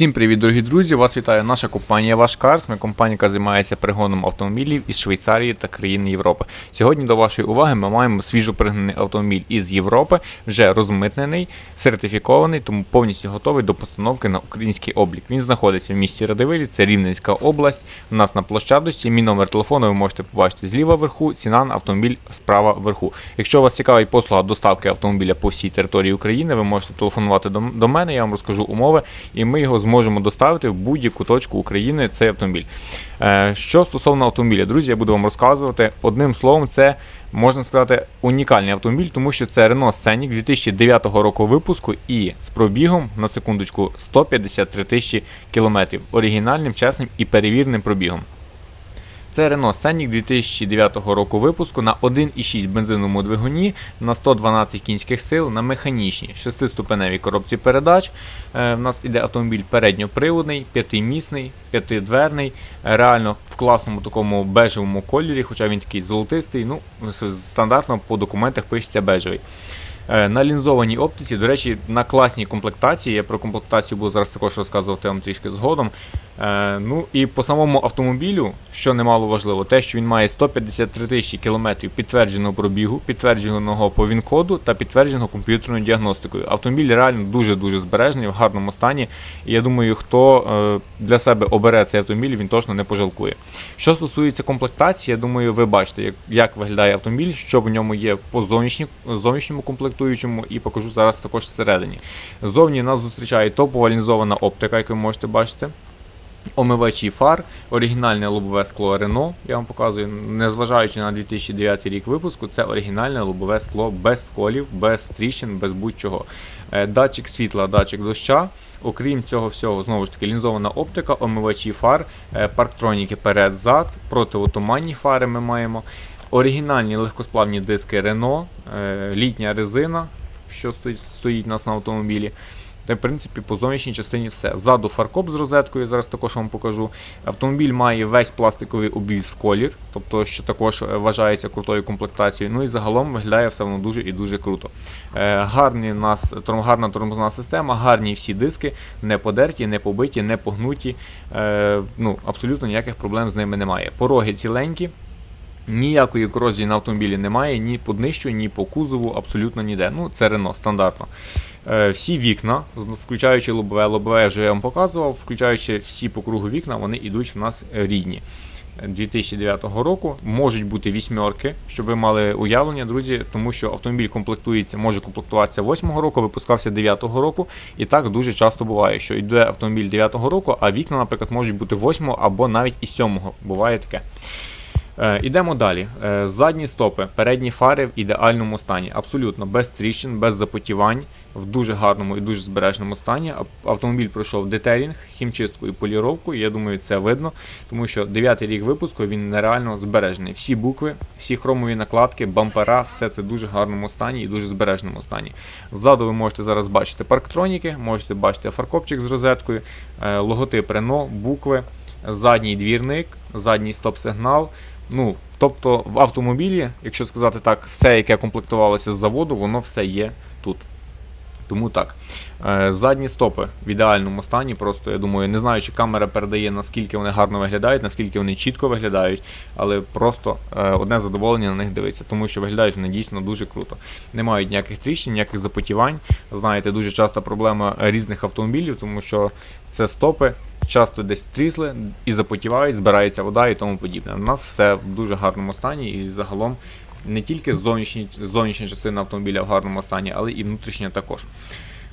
Всім привіт, дорогі друзі! Вас вітає наша компанія Ваш Карс. Ми компанія, яка займається пригоном автомобілів із Швейцарії та країн Європи. Сьогодні до вашої уваги ми маємо свіжо пригнаний автомобіль із Європи, вже розмитнений, сертифікований, тому повністю готовий до постановки на український облік. Він знаходиться в місті Радивилі, це Рівненська область. У нас на площадочці. Мій номер телефону ви можете побачити зліва вверху, ціна на автомобіль справа вверху. Якщо вас цікавить послуга доставки автомобіля по всій території України, ви можете телефонувати до мене, я вам розкажу умови, і ми його зможемо доставити в будь-яку точку України цей автомобіль. Е, Що стосовно автомобіля, друзі, я буду вам розказувати. Одним словом, це можна сказати унікальний автомобіль, тому що це Renault Scenic 2009 року випуску і з пробігом на секундочку 153 тисячі кілометрів. Оригінальним, чесним і перевірним пробігом. Це Renault Scenic 2009 року випуску на 1,6 бензиновому двигуні на 112 кінських сил на механічній 6-ступеневій коробці передач. Е, в нас іде автомобіль передньоприводний, п'ятимісний, п'ятидверний, е, реально в класному такому бежевому кольорі, хоча він такий золотистий. Ну, стандартно по документах пишеться бежевий. Е, На лінзованій оптиці, до речі, на класній комплектації. Я про комплектацію буду зараз також розказувати вам трішки згодом. Е, ну і по самому автомобілю, що немало важливо, те, що він має 153 тисячі кілометрів підтвердженого пробігу, підтвердженого по ВІН-коду та підтвердженого комп'ютерною діагностикою. Автомобіль реально дуже-дуже збережений, в гарному стані. І я думаю, хто е, для себе обере цей автомобіль, він точно не пожалкує. Що стосується комплектації, я думаю, ви бачите, як, як виглядає автомобіль, що в ньому є по зовнішньому комплектуючому, і покажу зараз також всередині. Ззовні нас зустрічає топова лінзована оптика, як ви можете бачити. Омивачі фар, оригінальне лобове скло Renault, я вам показую, незважаючи на 2009 рік випуску, це оригінальне лобове скло без сколів, без тріщин, без будь-чого. Е, Датчик світла, датчик доща. Окрім цього всього, знову ж таки, лінзована оптика, омивачі фар, е, парктроніки перед-зад, противотуманні фари ми маємо. Оригінальні легкосплавні диски Renault, е, літня резина, що стоїть, у нас на автомобілі. Та, в принципі, по зовнішній частині все. Ззаду фаркоп з розеткою, зараз також вам покажу. Автомобіль має весь пластиковий обвіз в колір, тобто, що також е, вважається крутою комплектацією. Ну і загалом виглядає все воно дуже і дуже круто. Е, гарні нас, гарна тормозна система, гарні всі диски, не подерті, не побиті, не погнуті. Ну, абсолютно ніяких проблем з ними немає. Пороги ціленькі. Ніякої корозії на автомобілі немає, ні по днищу, ні по кузову, абсолютно ніде. Ну, це Рено, стандартно. Е, всі вікна, включаючи лобове, лобове я вам показував, включаючи всі по кругу вікна, вони йдуть в нас е, рідні. Е, 2009 року можуть бути вісьмерки, щоб ви мали уявлення, друзі, тому що автомобіль комплектується, може комплектуватися 8-го року, випускався 9-го року, і так дуже часто буває, що йде автомобіль 9 року, а вікна, наприклад, можуть бути 8-го або навіть і 7-го. буває таке. Е, Ідемо далі. Е, Задні стопи, передні фари в ідеальному стані. Абсолютно без тріщин, без запотівань, в дуже гарному і дуже збережному стані. Автомобіль пройшов детелінг, хімчистку і поліровку. Я думаю, це видно, тому що 9 рік випуску він нереально збережений. Всі букви, всі хромові накладки, бампера, все це в дуже гарному стані і дуже збереженому стані. Ззаду ви можете зараз бачити парктроніки, можете бачити фаркопчик з розеткою, е, логотип Renault, букви, задній двірник, задній стоп-сигнал. Ну, тобто в автомобілі, якщо сказати так, все, яке комплектувалося з заводу, воно все є тут. Тому так. Е, Задні стопи в ідеальному стані. Просто я думаю, не знаю, чи камера передає, наскільки вони гарно виглядають, наскільки вони чітко виглядають, але просто е, одне задоволення на них дивитися, тому що виглядають вони дійсно дуже круто. Не мають ніяких тріщин, ніяких запотівань. Знаєте, дуже часта проблема різних автомобілів, тому що це стопи. Часто десь трісли і запотівають, збирається вода і тому подібне. У нас все в дуже гарному стані і загалом не тільки зовнішні, зовнішня частина автомобіля в гарному стані, але і внутрішня також.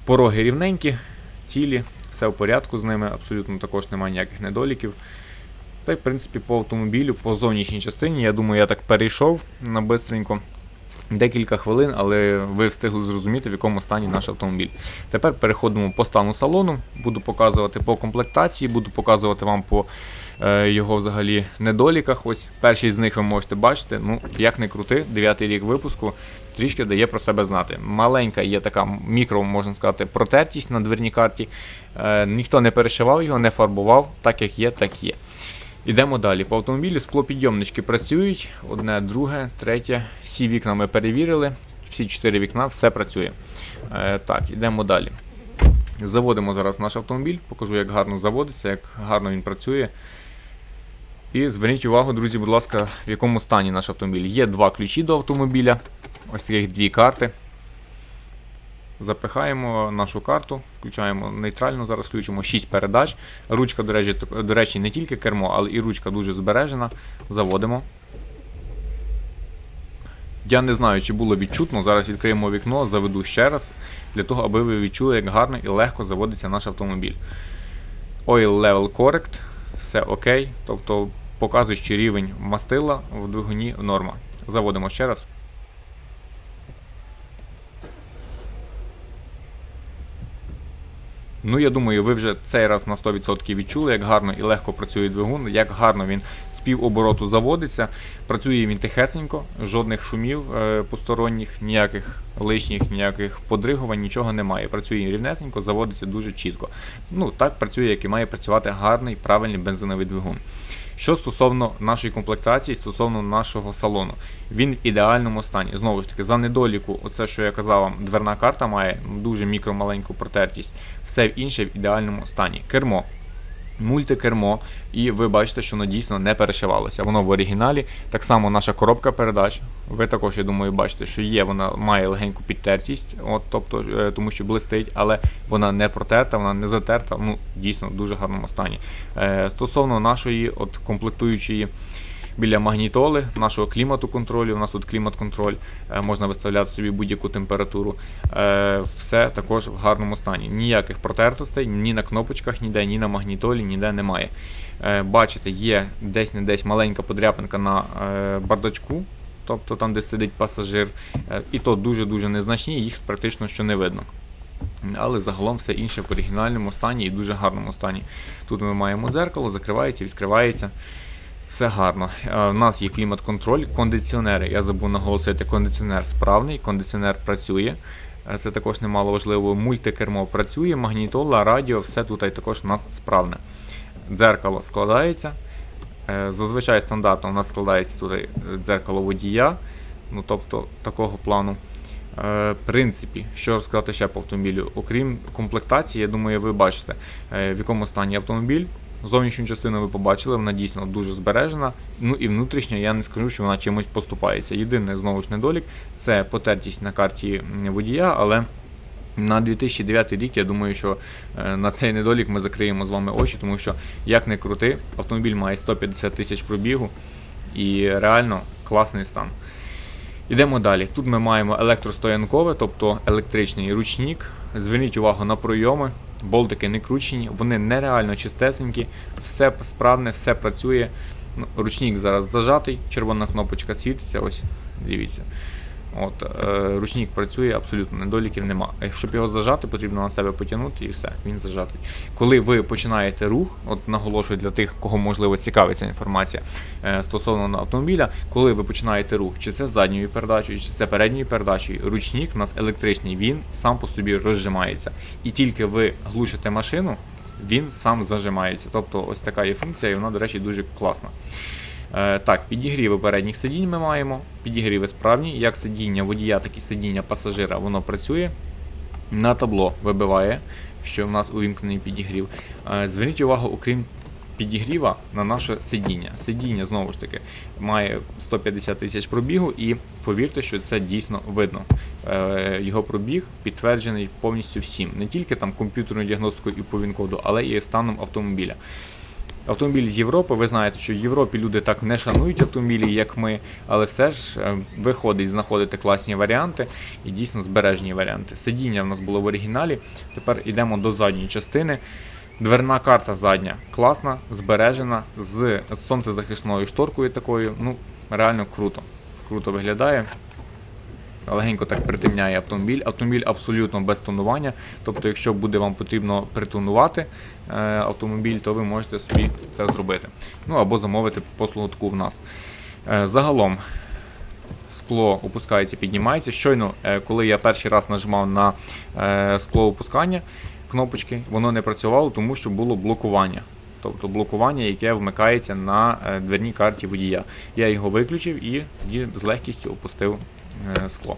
Пороги рівненькі, цілі, все в порядку з ними, абсолютно також немає ніяких недоліків. Та й, в принципі, по автомобілю, по зовнішній частині, я думаю, я так перейшов на бистренько. Декілька хвилин, але ви встигли зрозуміти, в якому стані наш автомобіль. Тепер переходимо по стану салону. Буду показувати по комплектації, буду показувати вам по е, його взагалі недоліках. Ось перший з них ви можете бачити. Ну, як не крути, 9 рік випуску трішки дає про себе знати. Маленька є така мікро, можна сказати, протертість на дверній карті. Е, ніхто не перешивав його, не фарбував, так як є, так є. Ідемо далі. По автомобілю склопідйомнички працюють. Одне, друге, третє. Всі вікна ми перевірили. Всі чотири вікна, все працює. Е, так, ідемо далі. Заводимо зараз наш автомобіль, покажу, як гарно заводиться, як гарно він працює. І зверніть увагу, друзі, будь ласка, в якому стані наш автомобіль. Є два ключі до автомобіля, ось таких дві карти. Запихаємо нашу карту, включаємо нейтрально, зараз включимо 6 передач. Ручка, до речі, до речі, не тільки кермо, але і ручка дуже збережена. Заводимо. Я не знаю, чи було відчутно. Зараз відкриємо вікно, заведу ще раз, для того, аби ви відчули, як гарно і легко заводиться наш автомобіль. Oil Level Correct, все окей. Тобто показуючи рівень мастила в двигуні норма. Заводимо ще раз. Ну, я думаю, ви вже цей раз на 100% відчули, як гарно і легко працює двигун, як гарно він з півобороту заводиться. Працює він тихесенько, жодних шумів е, посторонніх, ніяких лишніх, ніяких подригувань, нічого немає. Працює рівнесенько, заводиться дуже чітко. Ну, так працює, як і має працювати гарний, правильний бензиновий двигун. Що стосовно нашої комплектації, стосовно нашого салону, він в ідеальному стані. Знову ж таки, за недоліку, оце, що я казав вам, дверна карта має дуже мікромаленьку протертість, все інше в ідеальному стані. Кермо. Мультикермо, і ви бачите, що воно дійсно не перешивалося. Воно в оригіналі. Так само наша коробка передач. Ви також, я думаю, бачите, що є, вона має легеньку підтертість, от, тобто, е, тому що блистить, але вона не протерта, вона не затерта, ну дійсно в дуже гарному стані. Е, стосовно нашої от, комплектуючої біля магнітоли, нашого клімату контролю. У нас тут клімат-контроль, е, можна виставляти собі будь-яку температуру. Е, Все також в гарному стані. Ніяких протертостей ні на кнопочках, ніде, ні на магнітолі, ніде немає. Е, Бачите, є десь не десь маленька подряпинка на бардачку. Тобто там, де сидить пасажир, і то дуже-дуже незначні, їх практично що не видно. Але загалом все інше в оригінальному стані і дуже гарному стані. Тут ми маємо дзеркало, закривається, відкривається. Все гарно. Е, У нас є клімат-контроль, кондиціонери. Я забув наголосити, кондиціонер справний, кондиціонер працює. Е, Це також немало важливо. Мультикермо працює, магнітола, радіо, все тут також у нас справне. Дзеркало складається. Е, Зазвичай стандартно у нас складається тут е, дзеркало водія. Ну, тобто такого плану. Е, В принципі, що розказати ще по автомобілю? Окрім комплектації, я думаю, ви бачите, е, в якому стані автомобіль. Зовнішню частину ви побачили, вона дійсно дуже збережена. Ну і внутрішня, я не скажу, що вона чимось поступається. Єдиний знову ж недолік це потертість на карті водія, але на 2009 рік я думаю, що е, на цей недолік ми закриємо з вами очі, тому що як не крути, автомобіль має 150 тисяч пробігу і реально класний стан. Йдемо далі. Тут ми маємо електростоянкове, тобто електричний ручник. Зверніть увагу на пройоми. Болтики не кручені, вони нереально чистесенькі, все справне, все працює. Ну, ручник зараз зажатий, червона кнопочка світиться, ось, дивіться. От, е, ручник працює, абсолютно недоліків нема. Щоб його зажати, потрібно на себе потягнути і все, він зажатий. Коли ви починаєте рух, от наголошую для тих, кого можливо цікавиться інформація е, стосовно автомобіля, коли ви починаєте рух, чи це задньою передачею, чи це передньою передачею, ручник у нас електричний, він сам по собі розжимається. І тільки ви глушите машину, він сам зажимається. Тобто ось така є функція, і вона, до речі, дуже класна. Е, так, підігріви передніх сидінь ми маємо. Підігріви справні, як сидіння водія, так і сидіння пасажира, воно працює. На табло вибиває, що в нас увімкнений підігрів. Е, Зверніть увагу, окрім підігріва на наше сидіння. Сидіння, знову ж таки, має 150 тисяч пробігу, і повірте, що це дійсно видно. Е, Його пробіг підтверджений повністю всім, не тільки там комп'ютерною діагностикою і по він-коду, але і станом автомобіля. Автомобіль з Європи, ви знаєте, що в Європі люди так не шанують автомобілі, як ми, але все ж е, виходить знаходити класні варіанти і дійсно збережені варіанти. Сидіння в нас було в оригіналі. Тепер йдемо до задньої частини. Дверна карта задня класна, збережена з сонцезахисною шторкою такою. Ну, реально круто. Круто виглядає. Легенько так притемняє автомобіль. Автомобіль абсолютно без тонування. Тобто, якщо буде вам потрібно притонувати е, автомобіль, то ви можете собі це зробити. Ну або замовити послугу таку в нас. Е, загалом скло опускається, піднімається. Щойно, е, коли я перший раз нажимав на скло опускання кнопочки, воно не працювало, тому що було блокування. Тобто блокування, яке вмикається на дверній карті водія. Я його виключив і тоді з легкістю опустив скло.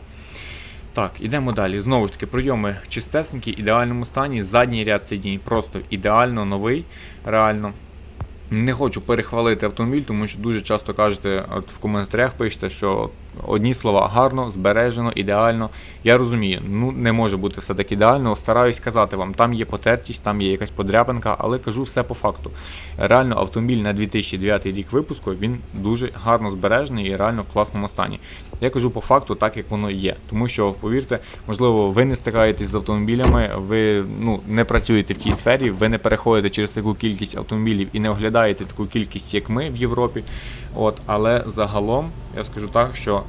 Так, ідемо далі. Знову ж таки, прийоми чистесенькі, ідеальному стані. Задній ряд сидінь просто ідеально новий, реально. Не хочу перехвалити автомобіль, тому що дуже часто кажете, от в коментарях пишете, що одні слова гарно, збережено, ідеально. Я розумію, ну не може бути все так ідеально. Стараюсь казати вам, там є потертість, там є якась подряпинка, але кажу все по факту. Реально, автомобіль на 2009 рік випуску він дуже гарно збережений і реально в класному стані. Я кажу по факту, так як воно є. Тому що, повірте, можливо, ви не стикаєтесь з автомобілями, ви ну, не працюєте в тій сфері, ви не переходите через таку кількість автомобілів і не оглядаєте таку кількість, як ми в Європі. От, але загалом я скажу так, що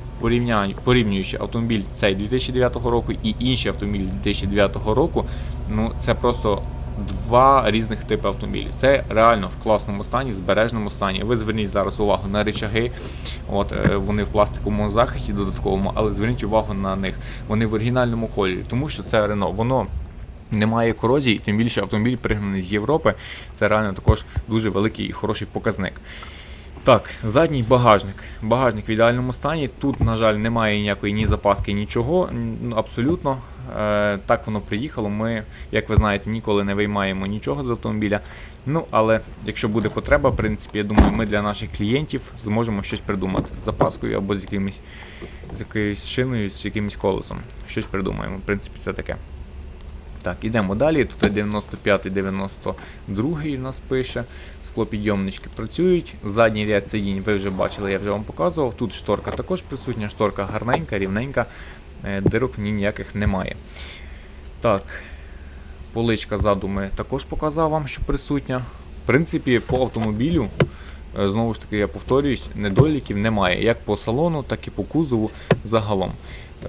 порівнюючи автомобіль цей 2009 року і інші автомобілі 2009 року, ну це просто два різних типи автомобілів. Це реально в класному стані, в збережному стані. Ви зверніть зараз увагу на речаги. От е, вони в пластиковому захисті додатковому, але зверніть увагу на них. Вони в оригінальному кольорі, тому що це Рено. Воно немає корозії, тим більше автомобіль пригнаний з Європи. Це реально також дуже великий і хороший показник. Так, задній багажник. Багажник в ідеальному стані. Тут, на жаль, немає ніякої ні запаски, нічого. Абсолютно. Е, так воно приїхало. Ми, як ви знаєте, ніколи не виймаємо нічого з автомобіля. Ну, але якщо буде потреба, в принципі, я думаю, ми для наших клієнтів зможемо щось придумати з запаскою або з якимось, з якоюсь шиною, з якимось колесом. Щось придумаємо. В принципі, це таке. Так, ідемо далі. Тут 95 92 у нас пише. Склопідйомнички працюють. Задній ряд сидінь ви вже бачили, я вже вам показував. Тут шторка також присутня, шторка гарненька, рівненька, е, дирок в ній ніяких немає. Так, поличка ззаду також показав вам, що присутня. В принципі, по автомобілю, знову ж таки, я повторююсь, недоліків немає. Як по салону, так і по кузову загалом.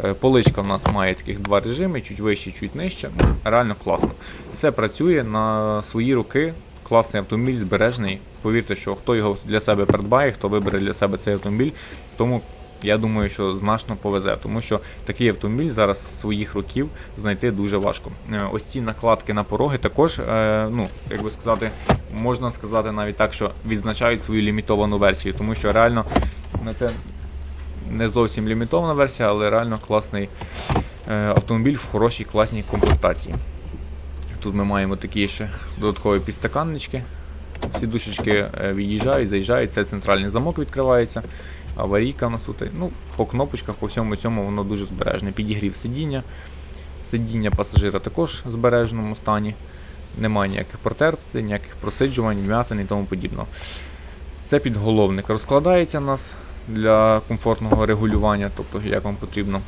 Е, Поличка в нас має таких два режими, чуть вище, чуть нижче. Реально класно. Все працює на свої руки. Класний автомобіль, збережений. Повірте, що хто його для себе придбає, хто вибере для себе цей автомобіль, тому я думаю, що значно повезе, тому що такий автомобіль зараз своїх років знайти дуже важко. Е, Ось ці накладки на пороги також, е, ну як би сказати, можна сказати навіть так, що відзначають свою лімітовану версію, тому що реально на це не зовсім лімітована версія, але реально класний е, автомобіль в хорошій класній комплектації. Тут ми маємо такі ще додаткові підстаканнички. Сідушечки е, від'їжджають, заїжджають, це центральний замок відкривається. Аварійка у нас. Ну, по кнопочках, по всьому цьому воно дуже збережне. Підігрів сидіння. Сидіння пасажира також в збереженому стані. Немає ніяких протертостей, ніяких просиджувань, вмятин і тому подібного. Це підголовник розкладається у нас для комфортного регулювання, тобто як вам потрібно.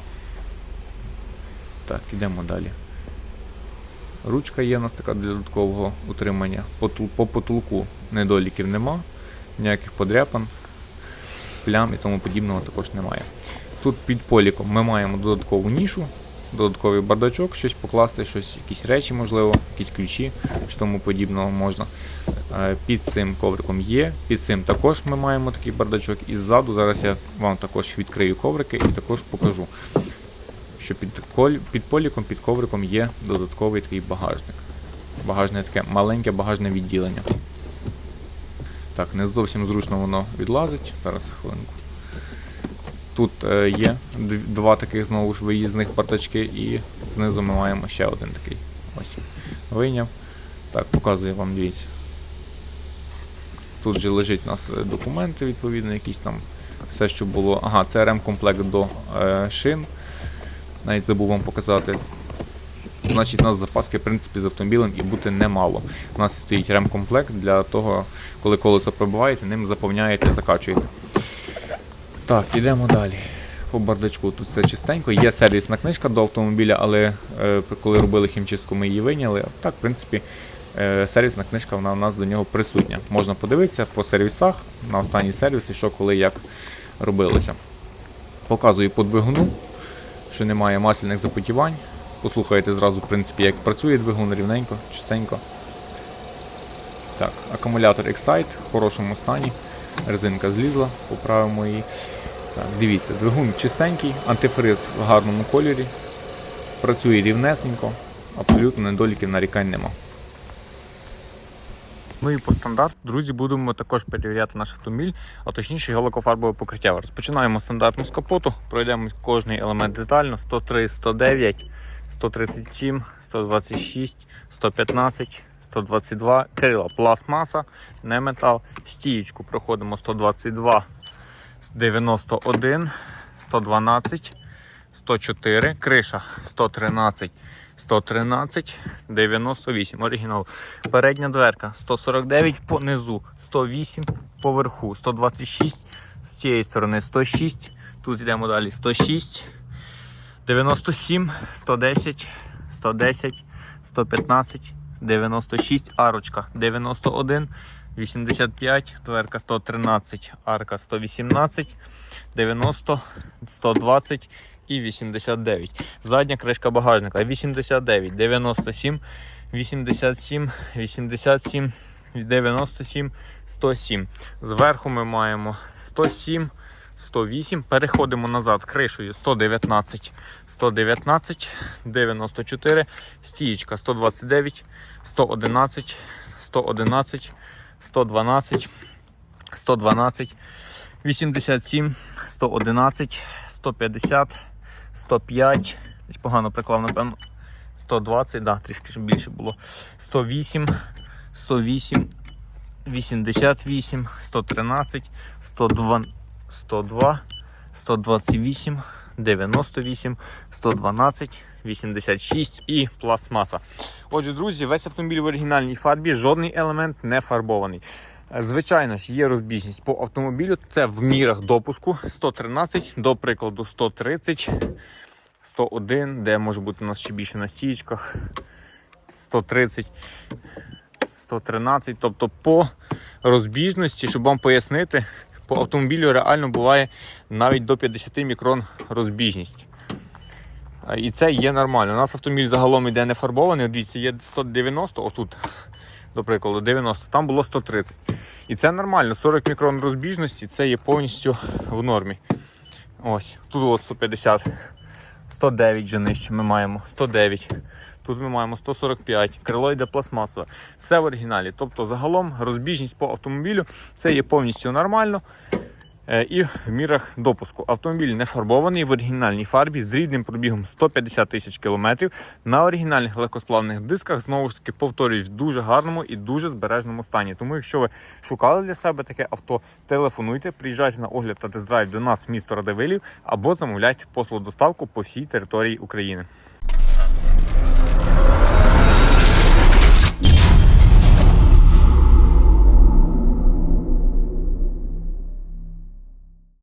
Так, ідемо далі. Ручка є у нас така для додаткового утримання. По потолку недоліків нема, ніяких подряпин, плям і тому подібного також немає. Тут під поліком ми маємо додаткову нішу, додатковий бардачок, щось покласти, щось, якісь речі, можливо, якісь ключі, що тому подібного можна. Е, Під цим ковриком є. Під цим також ми маємо такий бардачок. І ззаду зараз я вам також відкрию коврики і також покажу, що під, під поліком, під ковриком є додатковий такий багажник. Багажне таке маленьке багажне відділення. Так, не зовсім зручно воно відлазить. Зараз хвилинку. Тут е, є два таких знову ж виїзних бардачки, і знизу ми маємо ще один такий. Ось. Вийняв. Так, показую вам, дивіться. Тут же лежить у нас е, документи, відповідно, якісь там все, що було. Ага, це ремкомплект до е, шин. Навіть забув вам показати. Значить, у нас запаски, в принципі, з автомобілем і бути немало. У нас стоїть ремкомплект для того, коли колесо пробиваєте, ним заповняєте, закачуєте. Так, ідемо далі. По бардачку тут все чистенько. Є сервісна книжка до автомобіля, але е, коли робили хімчистку, ми її вийняли. Так, в принципі, е, сервісна книжка вона у нас до нього присутня. Можна подивитися по сервісах, на останні сервіси, що коли як робилося. Показую по двигуну, що немає масляних запотівань. Послухайте зразу, в принципі, як працює двигун рівненько, чистенько. Так, акумулятор Excite в хорошому стані. Резинка злізла, поправимо її. Так, дивіться, двигун чистенький, антифриз в гарному кольорі. Працює рівнесенько, абсолютно недоліків нарікань нема. Ну і по стандарту, друзі, будемо також перевіряти наш автомобіль, а точніше його лакофарбове покриття. Розпочинаємо стандартно з капоту, пройдемо кожний елемент детально: 103, 109, 137, 126, 115, 122, крила, пластмаса, не метал, стієчку проходимо 122, 91, 112, 104, криша 113, 113, 98. Оригінал. Передня дверка 149 понизу, 108 поверху, 126 з цієї сторони 106. Тут йдемо далі 106, 97, 110, 110, 115, 96, арочка 91, 85, дверка 113, арка 118, 90, 120 і 89. Задня кришка багажника 89, 97, 87, 87, 97, 107. Зверху ми маємо 107, 108. Переходимо назад кришею. 119, 119, 94, стієчка 129, 111, 111, 112, 112, 87, 111, 150, 105, десь погано приклав, напевно, 120, да, трішки більше було. 108, 108, 88, 113, 102, 102, 128, 98, 112, 86 і пластмаса. Отже, друзі, весь автомобіль в оригінальній фарбі, жодний елемент не фарбований. Е, Звичайно ж, є розбіжність по автомобілю. Це в мірах допуску 113, до прикладу, 130, 101, де може бути у нас ще більше на стічках, 130, 113. Тобто по розбіжності, щоб вам пояснити, по автомобілю реально буває навіть до 50 мікрон розбіжність. І це є нормально. У нас автомобіль загалом іде не фарбований. От Дивіться, є 190, отут, до прикладу, 90, там було 130. І це нормально. 40 мікрон розбіжності це є повністю в нормі. Ось, тут ось 150, 109 вже нижче ми маємо, 109. Тут ми маємо 145, крило йде пластмасове. Все в оригіналі. Тобто, загалом розбіжність по автомобілю це є повністю нормально. Е, І в мірах допуску. Автомобіль не фарбований в оригінальній фарбі з рідним пробігом 150 тисяч кілометрів на оригінальних легкосплавних дисках. Знову ж таки, повторюсь, в дуже гарному і дуже збережному стані. Тому, якщо ви шукали для себе таке авто, телефонуйте, приїжджайте на огляд та тест-драйв до нас в місто Радивилів або замовляйте послуг доставку по всій території України.